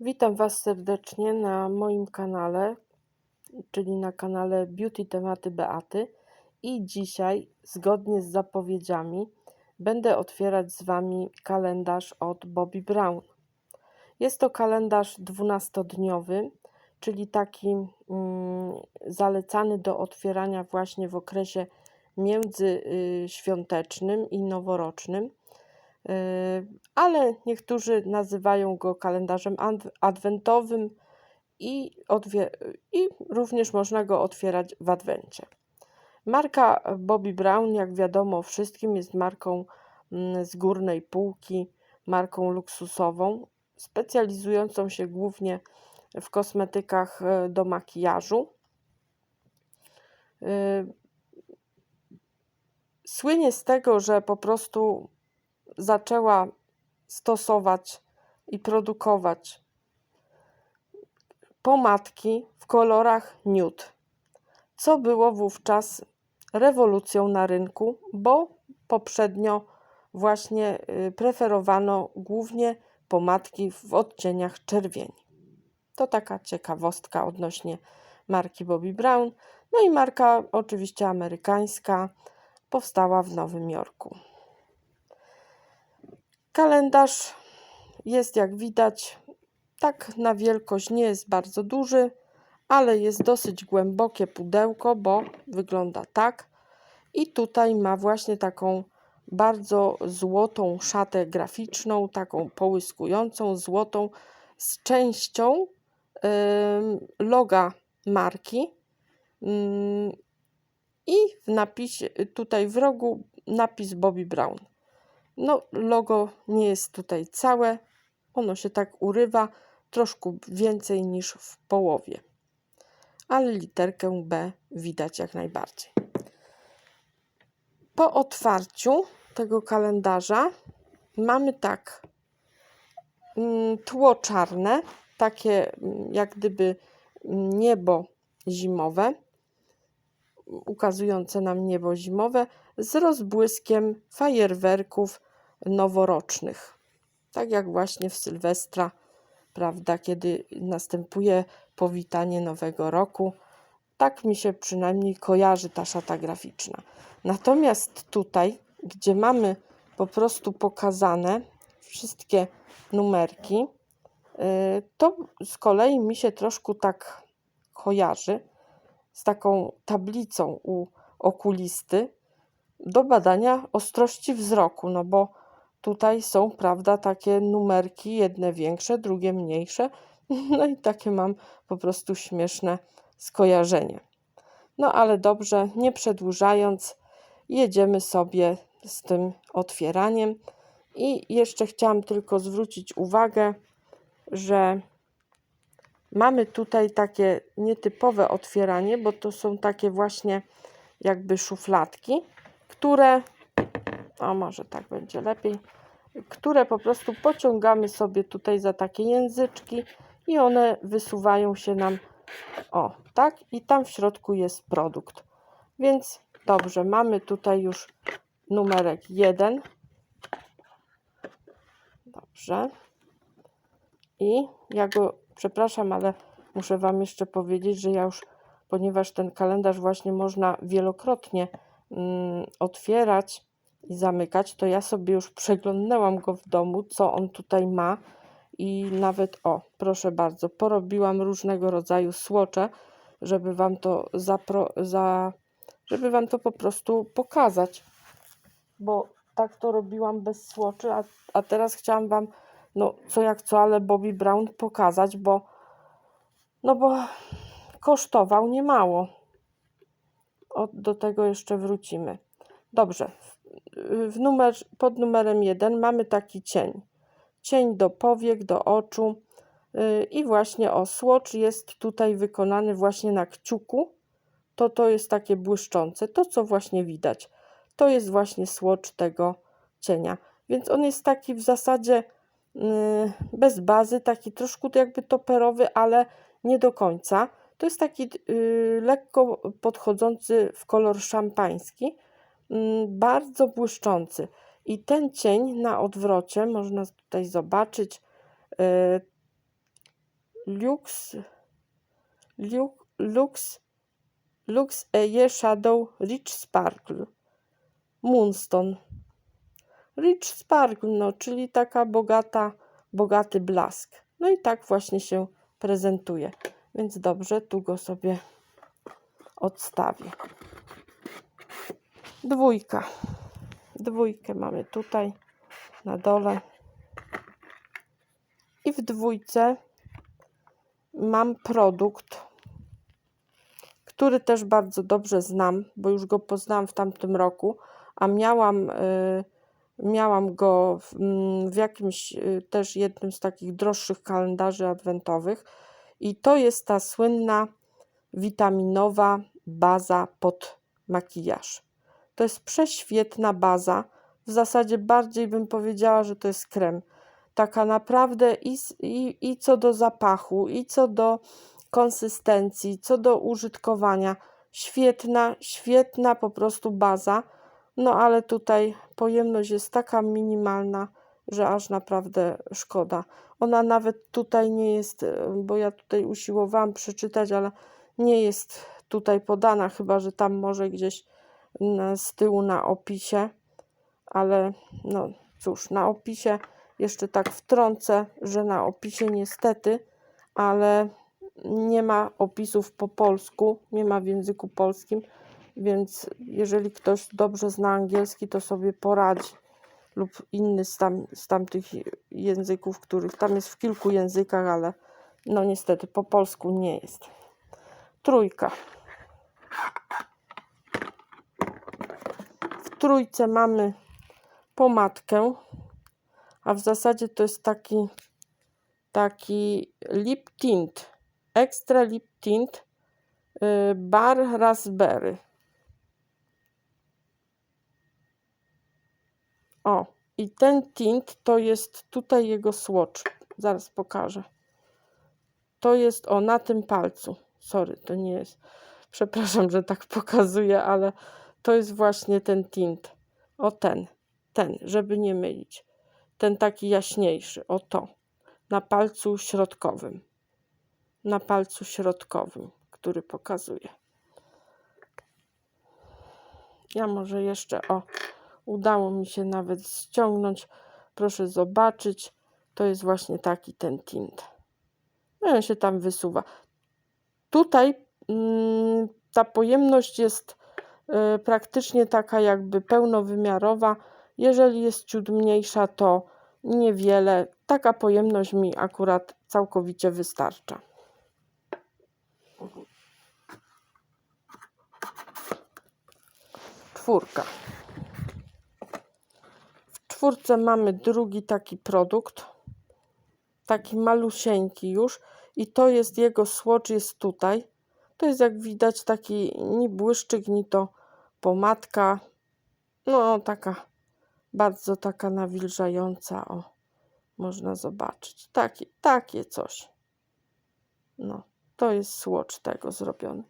Witam Was serdecznie na moim kanale, czyli na kanale Beauty Tematy Beaty. I dzisiaj, zgodnie z zapowiedziami, będę otwierać z Wami kalendarz od Bobbi Brown. Jest to kalendarz 12-dniowy, czyli taki mm, zalecany do otwierania właśnie w okresie międzyświątecznym i noworocznym. Ale niektórzy nazywają go kalendarzem adw- adwentowym i, i również można go otwierać w adwencie. Marka Bobbi Brown, jak wiadomo wszystkim, jest marką mm, z górnej półki, marką luksusową, specjalizującą się głównie w kosmetykach e, do makijażu. Yy, Słynie z tego, że po prostu zaczęła stosować i produkować pomadki w kolorach nude, co było wówczas rewolucją na rynku, bo poprzednio właśnie y, preferowano głównie pomadki w odcieniach czerwieni. To taka ciekawostka odnośnie marki Bobbi Brown. No i marka oczywiście amerykańska powstała w Nowym Jorku. Kalendarz jest jak widać tak na wielkość nie jest bardzo duży, ale jest dosyć głębokie pudełko, bo wygląda tak. I tutaj ma właśnie taką bardzo złotą szatę graficzną, taką połyskującą, złotą, z częścią ym, loga marki. Ym, I w napisie, tutaj w rogu napis Bobby Brown. No, logo nie jest tutaj całe, ono się tak urywa troszkę więcej niż w połowie, ale literkę B widać jak najbardziej. Po otwarciu tego kalendarza mamy tak mm, tło czarne, takie mm, jak gdyby niebo zimowe, ukazujące nam niebo zimowe z rozbłyskiem fajerwerków noworocznych. Tak jak właśnie w Sylwestra, prawda, kiedy następuje powitanie Nowego Roku. Tak mi się przynajmniej kojarzy ta szata graficzna. Natomiast tutaj, gdzie mamy po prostu pokazane wszystkie numerki, y, to z kolei mi się troszkę tak kojarzy z taką tablicą u okulisty do badania ostrości wzroku, no bo tutaj są, prawda, takie numerki, jedne większe, drugie mniejsze, no i takie mam po prostu śmieszne skojarzenie. No ale dobrze, nie przedłużając, jedziemy sobie z tym otwieraniem. I jeszcze chciałam tylko zwrócić uwagę, że mamy tutaj takie nietypowe otwieranie, bo to są takie właśnie jakby szufladki, które, a może tak będzie lepiej, które po prostu pociągamy sobie tutaj za takie języczki i one wysuwają się nam, o tak, i tam w środku jest produkt. Więc dobrze, mamy tutaj już numerek 1. Dobrze. I ja go, przepraszam, ale muszę Wam jeszcze powiedzieć, że ja już, ponieważ ten kalendarz właśnie można wielokrotnie mm, otwierać i zamykać, to ja sobie już przeglądnęłam go w domu, co on tutaj ma. I nawet, o, proszę bardzo, porobiłam różnego rodzaju słocze, żeby Wam to zapro, za, żeby Wam to po prostu pokazać. Bo tak to robiłam bez słoczy, a, a teraz chciałam Wam, no co jak co, ale Bobby Brown pokazać, bo no bo kosztował niemało. O, do tego jeszcze wrócimy. Dobrze. W, numer, pod numerem 1 mamy taki cień. Cień do powiek, do oczu. Yy, I właśnie o słocz jest tutaj wykonany właśnie na kciuku. To to jest takie błyszczące. To co właśnie widać. To jest właśnie słocz tego cienia. Więc on jest taki w zasadzie bez bazy, taki troszkę jakby toperowy, ale nie do końca. To jest taki yy, lekko podchodzący w kolor szampański, yy, bardzo błyszczący. I ten cień na odwrocie można tutaj zobaczyć. Lux Lux Lux Eye Shadow Rich Sparkle Moonstone Rich Sparkle, no, czyli taka bogata, bogaty blask. No i tak właśnie się prezentuje. Więc dobrze, tu go sobie odstawię. Dwójka. Dwójkę mamy tutaj na dole. I w dwójce mam produkt, który też bardzo dobrze znam, bo już go poznałam w tamtym roku, a miałam, y, miałam go w, mm, w jakimś y, też jednym z takich droższych kalendarzy adwentowych. I to jest ta słynna witaminowa baza pod makijaż. To jest prześwietna baza. W zasadzie bardziej bym powiedziała, że to jest krem. Taka naprawdę i, i, i co do zapachu, i co do konsystencji, co do użytkowania. Świetna, świetna po prostu baza. No ale tutaj pojemność jest taka minimalna, że aż naprawdę szkoda. Ona nawet tutaj nie jest, e, bo ja tutaj usiłowałam przeczytać, ale nie jest tutaj podana, chyba że tam może gdzieś z tyłu na opisie. Ale no cóż, na opisie jeszcze tak wtrącę, że na opisie niestety, ale nie ma opisów po polsku, nie ma w języku polskim, więc jeżeli ktoś dobrze zna angielski, to sobie poradzi lub inny z, tam, z tamtych języków, których tam jest w kilku językach, ale no niestety po polsku nie jest. Trójka. W trójce mamy pomadkę, a w zasadzie to jest taki taki lip tint, extra lip tint y, bar raspberry. O, i ten tint to jest tutaj jego swatch. Zaraz pokażę. To jest o na tym palcu. Sorry, to nie jest. Przepraszam, że tak pokazuję, ale to jest właśnie ten tint. O ten, ten, żeby nie mylić. Ten taki jaśniejszy, o to. Na palcu środkowym. Na palcu środkowym, który pokazuję. Ja może jeszcze o udało mi się nawet ściągnąć. Proszę zobaczyć. To jest właśnie taki ten tint. No i on się tam wysuwa. Tutaj mm, ta pojemność jest y, praktycznie taka jakby pełnowymiarowa. Jeżeli jest ciut mniejsza, to niewiele. Taka pojemność mi akurat całkowicie wystarcza. Czwórka. Czwórce mamy drugi taki produkt. Taki malusieńki już. I to jest jego swatch jest tutaj. To jest jak widać taki ni błyszczyk, ni to pomadka. No taka bardzo taka nawilżająca. O, można zobaczyć. Takie, takie coś. No, to jest swatch tego zrobiony.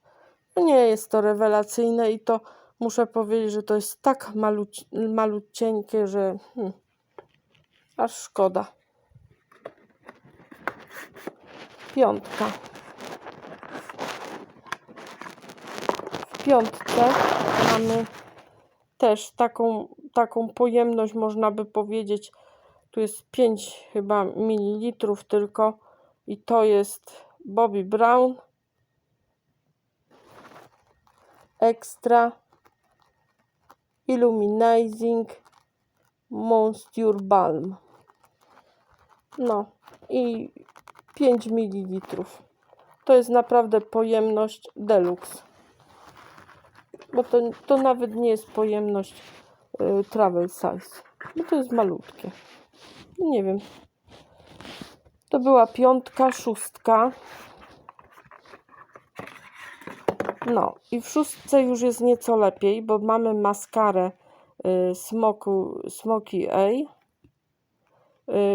Nie jest to rewelacyjne i to muszę powiedzieć, że to jest tak maluci, malucieńkie, że hmm, aż szkoda. Piątka. W piątce mamy też taką, taką pojemność, można by powiedzieć. Tu jest 5 chyba mililitrów tylko i to jest Bobby Brown Extra Illuminating Moisture Balm. No i 5 ml. To jest naprawdę pojemność deluxe. Bo to, to nawet nie jest pojemność y, travel size. Bo to jest malutkie. Nie wiem. To była piątka, szóstka. No i w szóstce już jest nieco lepiej, bo mamy maskarę y, Smoku, Smoky A. Y,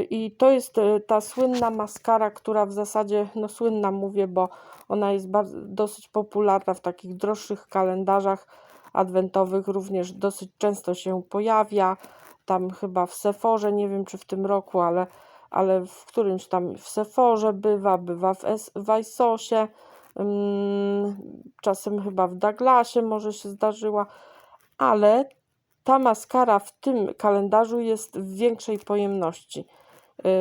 I to jest y, ta słynna maskara, która w zasadzie, no słynna mówię, bo ona jest bardzo, dosyć popularna w takich droższych kalendarzach adwentowych, również dosyć często się pojawia. Tam chyba w Seforze, nie wiem czy w tym roku, ale ale w którymś tam w Seforze bywa, bywa w, es, czasem chyba w Douglasie może się zdarzyła, ale ta maskara w tym kalendarzu jest w większej pojemności,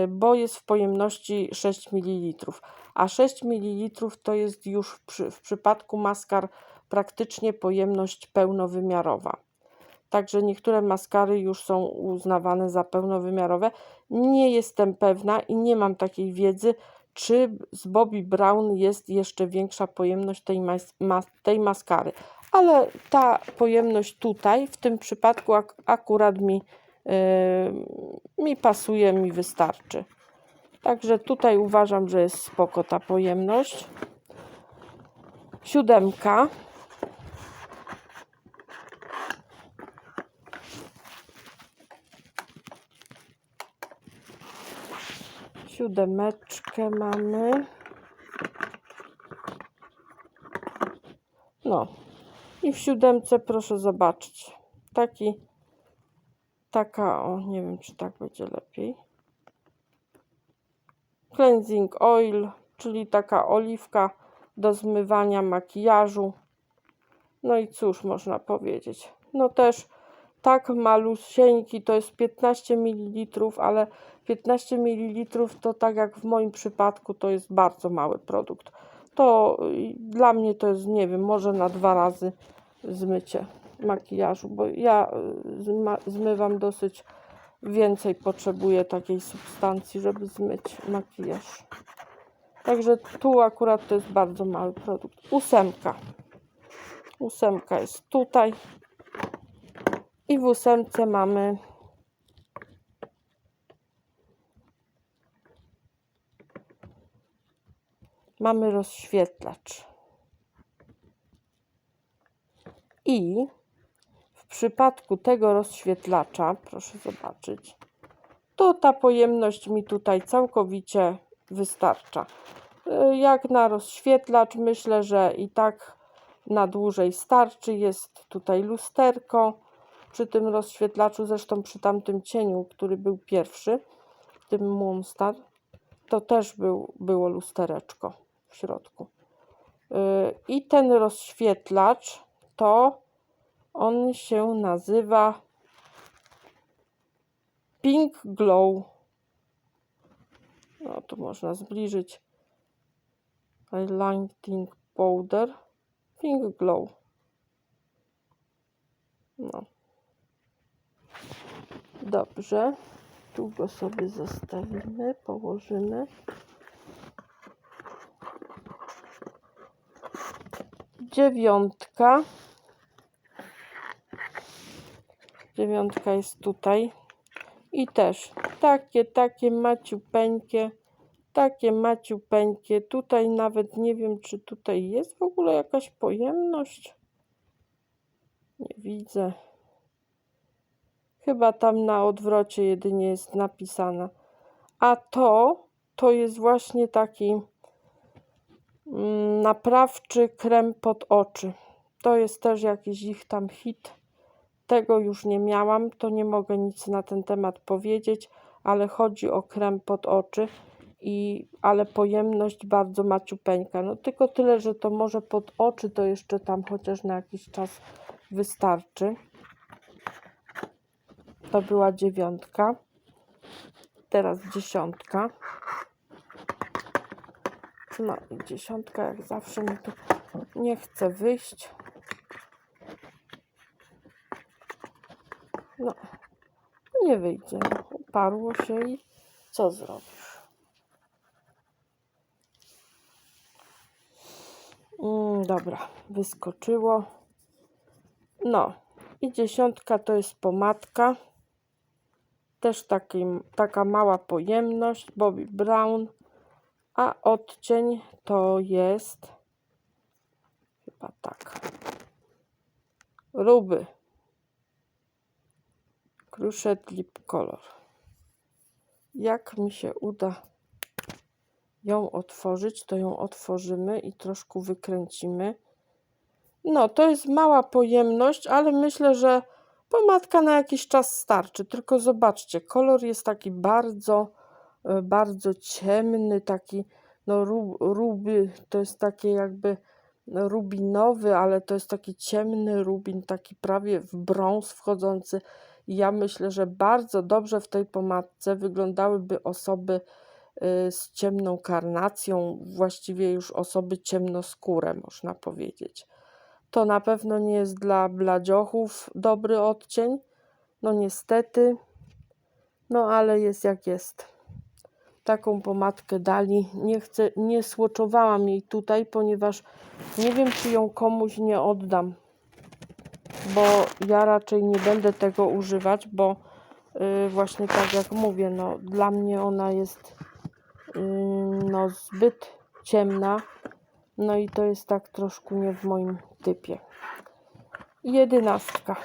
y, bo jest w pojemności 6 ml, a 6 ml to jest już w, przy, w przypadku maskar praktycznie pojemność pełnowymiarowa. Także niektóre maskary już są uznawane za pełnowymiarowe. Nie jestem pewna i nie mam takiej wiedzy, czy z Bobbi Brown jest jeszcze większa pojemność tej, mas ma tej maskary. Ale ta pojemność tutaj, w tym przypadku ak akurat mi, yy, mi pasuje, mi wystarczy. Także tutaj uważam, że jest spoko ta pojemność. Siódemka. Siódemeczkę mamy. No. I w siódemce proszę zobaczyć. Taki, taka, o nie wiem czy tak będzie lepiej. Cleansing oil, czyli taka oliwka do zmywania makijażu. No i cóż można powiedzieć. No też tak malusieńki, to jest 15 ml, ale 15 ml to tak jak w moim przypadku to jest bardzo mały produkt. To y, dla mnie to jest, nie wiem, może na dwa razy zmycie makijażu, bo ja y, zmywam dosyć więcej, potrzebuję takiej substancji, żeby zmyć makijaż. Także tu akurat to jest bardzo mały produkt. Ósemka. Ósemka jest tutaj. I w ósemce mamy mamy rozświetlacz. I w przypadku tego rozświetlacza, proszę zobaczyć, to ta pojemność mi tutaj całkowicie wystarcza. Y, Jak na rozświetlacz myślę, że i tak na dłużej starczy. Jest tutaj lusterko przy tym rozświetlaczu, zresztą przy tamtym cieniu, który był pierwszy, tym Moonstar, to też był, było lustereczko w środku. Y, I ten rozświetlacz to on się nazywa Pink Glow. No tu można zbliżyć. Highlighting powder. Pink Glow. No. Dobrze. Tu go sobie zostawimy, położymy. Dziewiątka. Dziewiątka jest tutaj. I też takie, takie maciupeńkie, takie maciupeńkie. Tutaj nawet nie wiem, czy tutaj jest w ogóle jakaś pojemność. Nie widzę. Chyba tam na odwrocie jedynie jest napisana. A to, to jest właśnie taki naprawczy krem pod oczy. To jest też jakiś ich tam hit. Tego już nie miałam, to nie mogę nic na ten temat powiedzieć, ale chodzi o krem pod oczy. I, ale pojemność bardzo maciupeńka. No tylko tyle, że to może pod oczy to jeszcze tam chociaż na jakiś czas wystarczy. To była dziewiątka. Teraz dziesiątka. No i dziesiątka, jak zawsze mi tu nie chce wyjść. No, nie wyjdzie. Uparło się i co zrobisz? Mm, dobra, wyskoczyło. No i dziesiątka to jest pomadka. Też taki, taka mała pojemność, Bobby Brown. A odcień to jest chyba tak. Ruby. Cruciate Lip Color. Jak mi się uda ją otworzyć, to ją otworzymy i troszkę wykręcimy. No, to jest mała pojemność, ale myślę, że pomadka na jakiś czas starczy. Tylko zobaczcie, kolor jest taki bardzo bardzo ciemny, taki no ru, ruby, to jest takie jakby no, rubinowy, ale to jest taki ciemny rubin, taki prawie w brąz wchodzący. I ja myślę, że bardzo dobrze w tej pomadce wyglądałyby osoby y, z ciemną karnacją, właściwie już osoby ciemnoskóre, można powiedzieć. To na pewno nie jest dla bladziochów dobry odcień, no niestety, no ale jest jak jest. Taką pomadkę dali. Nie chcę, nie słoczowałam jej tutaj, ponieważ nie wiem, czy ją komuś nie oddam. Bo ja raczej nie będę tego używać, bo yy, właśnie tak jak mówię, no dla mnie ona jest yy, no zbyt ciemna. No i to jest tak troszkę nie w moim typie. Jedenastka.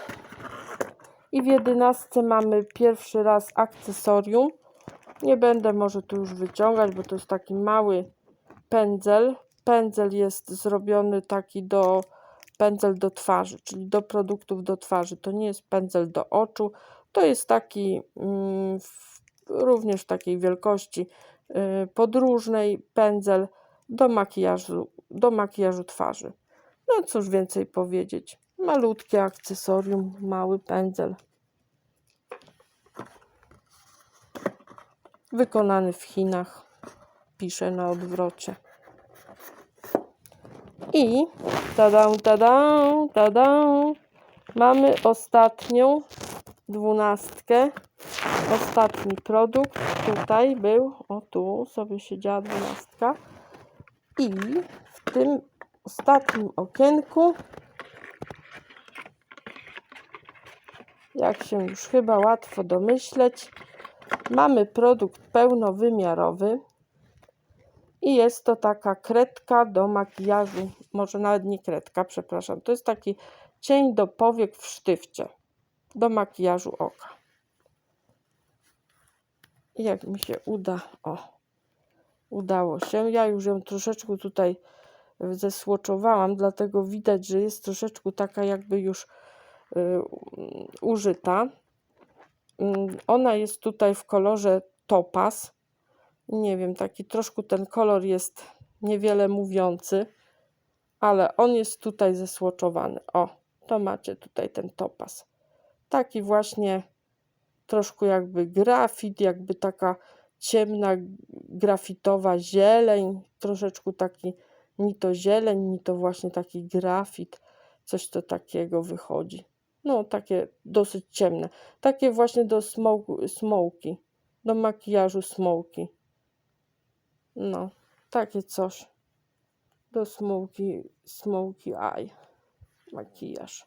I w jedenastce mamy pierwszy raz akcesorium. Nie będę może tu już wyciągać, bo to jest taki mały pędzel. Pędzel jest zrobiony taki do pędzel do twarzy, czyli do produktów do twarzy. To nie jest pędzel do oczu. To jest taki mm, w, również takiej wielkości y, podróżnej pędzel do makijażu, do makijażu twarzy. No cóż więcej powiedzieć. Malutkie akcesorium, mały pędzel. Wykonany w Chinach. Piszę na odwrocie. I tada, tada, tada. Mamy ostatnią dwunastkę. Ostatni produkt tutaj był. O tu sobie siedziała dwunastka. I w tym ostatnim okienku, jak się już chyba łatwo domyśleć, mamy produkt pełnowymiarowy i jest to taka kredka do makijażu, może nawet nie kredka, przepraszam, to jest taki cień do powiek w sztywcie do makijażu oka. Jak mi się uda, o, udało się. Ja już ją troszeczkę tutaj zesłoczowałam, dlatego widać, że jest troszeczkę taka jakby już y, użyta. Y, ona jest tutaj w kolorze topaz. Nie wiem, taki troszkę ten kolor jest niewiele mówiący, ale on jest tutaj zesłoczowany. O, to macie tutaj ten topaz. Taki właśnie troszkę jakby grafit, jakby taka ciemna grafitowa zieleń, troszeczkę taki ni to zieleń, ni to właśnie taki grafit, coś to takiego wychodzi. No, takie dosyć ciemne. Takie właśnie do smoku, smoki, do makijażu smoki. No, takie coś. Do smoki, smoki eye. Makijaż.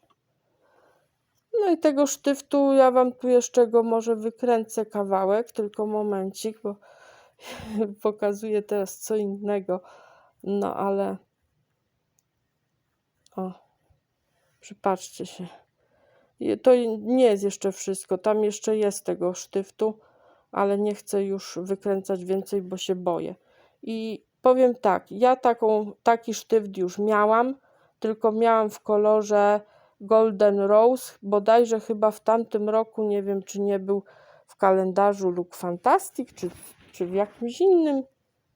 No i tego sztyftu ja Wam tu jeszcze go może wykręcę kawałek, tylko momencik, bo pokazuję teraz co innego. No ale o, przypatrzcie się. To nie jest jeszcze wszystko. Tam jeszcze jest tego sztyftu, ale nie chcę już wykręcać więcej, bo się boję. I powiem tak, ja taką, taki sztyft już miałam, tylko miałam w kolorze Golden Rose, bodajże chyba w tamtym roku, nie wiem czy nie był w kalendarzu Look Fantastic, czy, czy w jakimś innym,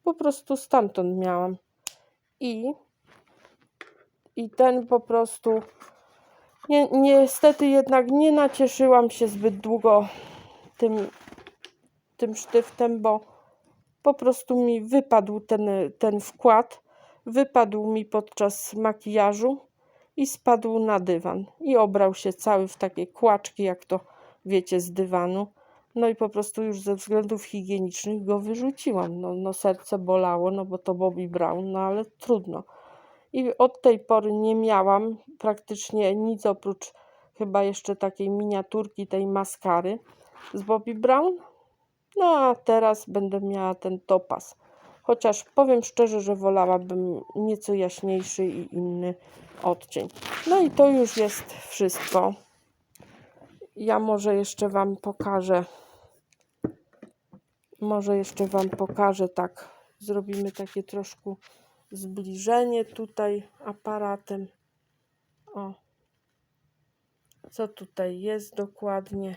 po prostu stamtąd miałam. I, i ten po prostu, nie, niestety jednak nie nacieszyłam się zbyt długo tym, tym sztyftem, bo po prostu mi wypadł ten, ten wkład, wypadł mi podczas makijażu i spadł na dywan i obrał się cały w takie kłaczki, jak to wiecie z dywanu. No i po prostu już ze względów higienicznych go wyrzuciłam. No, no serce bolało, no bo to Bobby Brown, no ale trudno. I od tej pory nie miałam praktycznie nic oprócz chyba jeszcze takiej miniaturki tej maskary z Bobby Brown. No a teraz będę miała ten topas. Chociaż powiem szczerze, że wolałabym nieco jaśniejszy i inny odcień. No i to już jest wszystko. Ja może jeszcze Wam pokażę. Może jeszcze Wam pokażę tak. Zrobimy takie troszkę zbliżenie tutaj aparatem. O. Co tutaj jest dokładnie?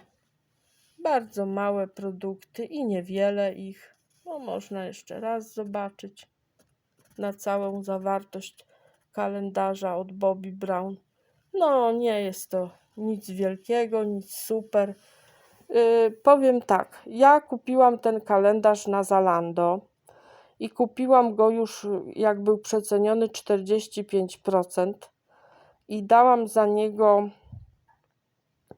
Bardzo małe produkty i niewiele ich. No, można jeszcze raz zobaczyć na całą zawartość kalendarza od Bobby Brown. No, nie jest to nic wielkiego, nic super. Yy, powiem tak, ja kupiłam ten kalendarz na Zalando i kupiłam go już jak był przeceniony 45% i dałam za niego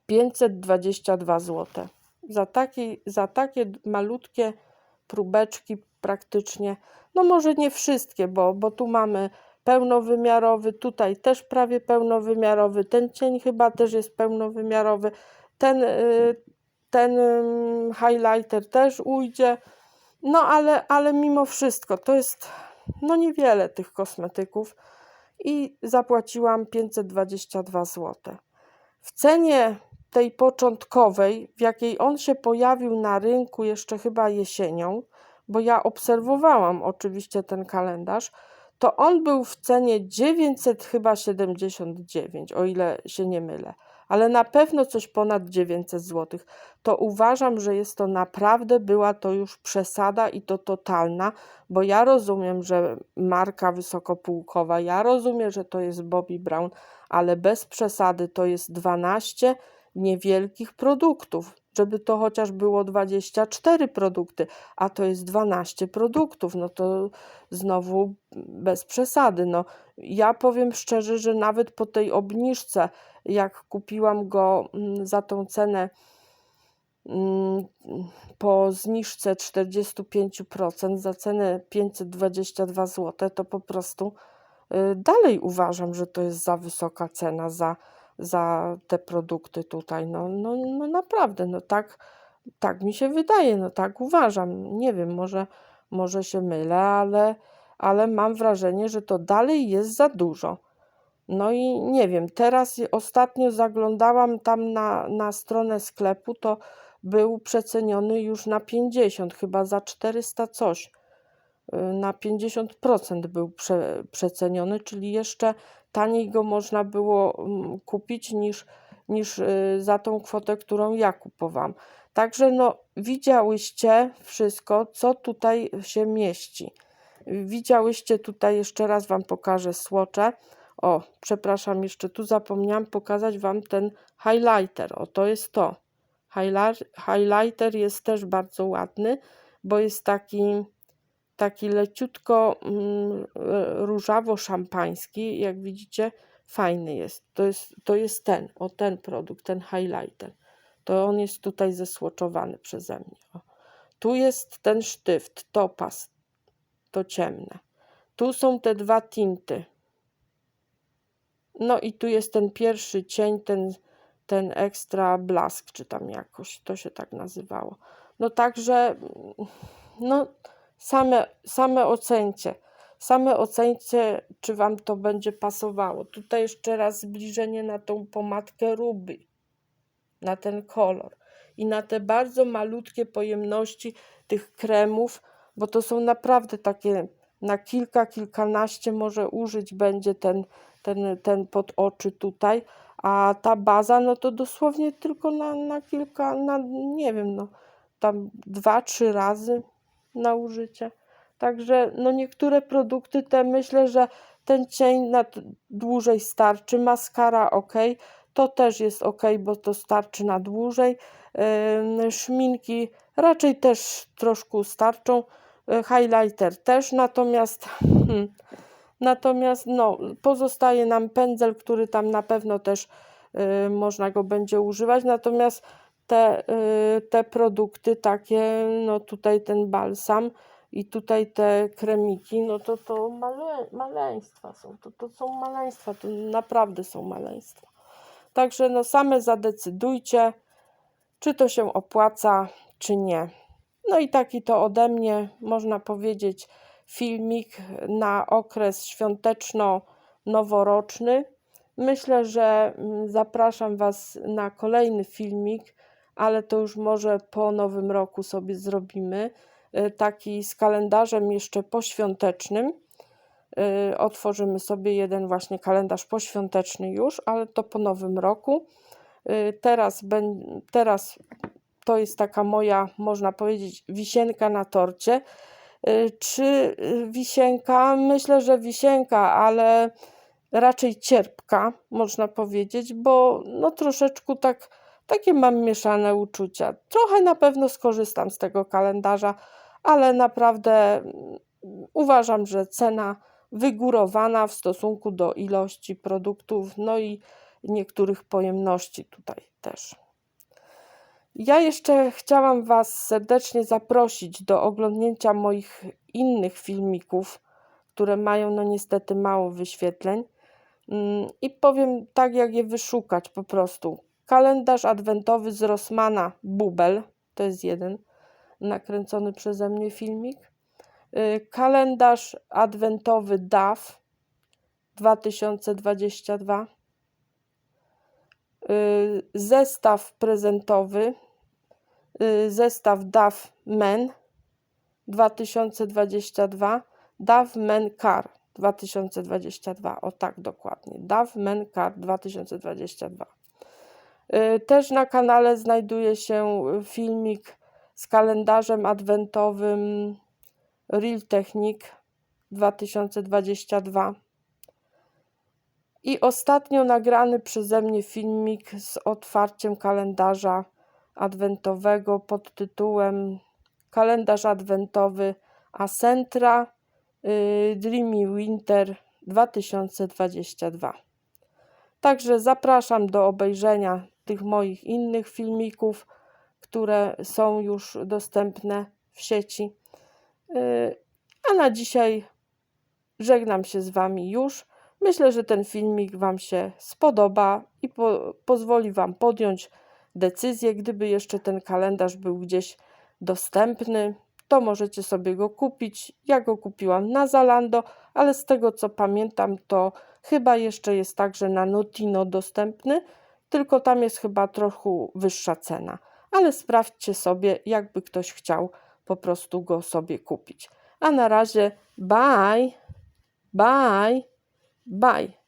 522 zł. Za, taki, za takie malutkie próbeczki praktycznie, no może nie wszystkie, bo, bo tu mamy pełnowymiarowy, tutaj też prawie pełnowymiarowy, ten cień chyba też jest pełnowymiarowy, ten, y, ten highlighter też ujdzie, no ale, ale mimo wszystko to jest no niewiele tych kosmetyków i zapłaciłam 522 zł. W cenie tej początkowej, w jakiej on się pojawił na rynku jeszcze chyba jesienią, bo ja obserwowałam oczywiście ten kalendarz, to on był w cenie 900 chyba 79, o ile się nie mylę, ale na pewno coś ponad 900 zł. To uważam, że jest to naprawdę była to już przesada i to totalna, bo ja rozumiem, że marka wysokopółkowa, ja rozumiem, że to jest Bobby Brown, ale bez przesady to jest 12 niewielkich produktów, żeby to chociaż było 24 produkty, a to jest 12 produktów, no to znowu bez przesady. No, ja powiem szczerze, że nawet po tej obniżce, jak kupiłam go mm, za tą cenę mm, po zniżce 45% za cenę 522 zł, to po prostu y, dalej uważam, że to jest za wysoka cena za za te produkty tutaj. No, no, no naprawdę, no tak, tak mi się wydaje, no tak uważam. Nie wiem, może, może się mylę, ale, ale mam wrażenie, że to dalej jest za dużo. No i nie wiem, teraz ostatnio zaglądałam tam na, na stronę sklepu, to był przeceniony już na 50, chyba za 400 coś. Na 50% był prze, przeceniony, czyli jeszcze taniej go można było mm, kupić niż, niż y, za tą kwotę, którą ja kupowałam. Także no, widziałyście wszystko, co tutaj się mieści. Widziałyście tutaj, jeszcze raz Wam pokażę słocze. O, przepraszam, jeszcze tu zapomniałam pokazać Wam ten highlighter. O, to jest to. Highlighter jest też bardzo ładny, bo jest taki taki leciutko mm, różawo-szampański, jak widzicie, fajny jest. To, jest. to jest ten, o ten produkt, ten highlighter. To on jest tutaj zesłoczowany przeze mnie. O. Tu jest ten sztyft, topaz, to ciemne. Tu są te dwa tinty. No i tu jest ten pierwszy cień, ten, ten ekstra blask, czy tam jakoś to się tak nazywało. No także, no Same, same ocencie. Same ocencie, czy Wam to będzie pasowało. Tutaj jeszcze raz zbliżenie na tą pomadkę Ruby, na ten kolor i na te bardzo malutkie pojemności tych kremów, bo to są naprawdę takie na kilka, kilkanaście może użyć będzie ten, ten, ten pod oczy tutaj, a ta baza no to dosłownie tylko na, na kilka, na nie wiem, no tam dwa, trzy razy na użycie. Także no niektóre produkty te myślę, że ten cień na dłużej starczy. Maskara ok, to też jest ok, bo to starczy na dłużej. Szminki raczej też troszkę starczą. Yy, highlighter też, natomiast hmm, natomiast no, pozostaje nam pędzel, który tam na pewno też yy, można go będzie używać. Natomiast te, y, te produkty takie, no tutaj ten balsam i tutaj te kremiki, no to to male, maleństwa są, to, to są maleństwa, to naprawdę są maleństwa. Także no same zadecydujcie, czy to się opłaca, czy nie. No i taki to ode mnie, można powiedzieć, filmik na okres świąteczno-noworoczny. Myślę, że mm, zapraszam Was na kolejny filmik ale to już może po nowym roku sobie zrobimy. Y, taki z kalendarzem jeszcze poświątecznym. Y, otworzymy sobie jeden właśnie kalendarz poświąteczny już, ale to po nowym roku. Y, teraz, teraz to jest taka moja, można powiedzieć, wisienka na torcie. Czy wisienka? Myślę, że wisienka, ale raczej cierpka, można powiedzieć, bo no troszeczkę tak, takie mam mieszane uczucia. Trochę na pewno skorzystam z tego kalendarza, ale naprawdę mm, uważam, że cena wygórowana w stosunku do ilości produktów, no i niektórych pojemności tutaj też. Ja jeszcze chciałam Was serdecznie zaprosić do oglądnięcia moich innych filmików, które mają no niestety mało wyświetleń. Mm, I powiem tak, jak je wyszukać po prostu. Kalendarz adwentowy z Rossmana Bubel, to jest jeden nakręcony przeze mnie filmik. Y, Kalendarz adwentowy DAF 2022. Y, Zestaw prezentowy, y, zestaw DAF Men 2022, DAF Men Car 2022, o tak dokładnie, DAF Men Car 2022. Y, Też na kanale znajduje się filmik z kalendarzem adwentowym Real Technique 2022. I ostatnio nagrany przeze mnie filmik z otwarciem kalendarza adwentowego pod tytułem Kalendarz adwentowy Acentra y, Dreamy Winter 2022. Także zapraszam do obejrzenia tych moich innych filmików, które są już dostępne w sieci. Y, A na dzisiaj żegnam się z Wami już. Myślę, że ten filmik Wam się spodoba i po, pozwoli Wam podjąć decyzję. Gdyby jeszcze ten kalendarz był gdzieś dostępny, to możecie sobie go kupić. Ja go kupiłam na Zalando, ale z tego co pamiętam, to chyba jeszcze jest także na Notino dostępny, tylko tam jest chyba trochę wyższa cena. Ale sprawdźcie sobie, jakby ktoś chciał po prostu go sobie kupić. A na razie bye, bye. Bye.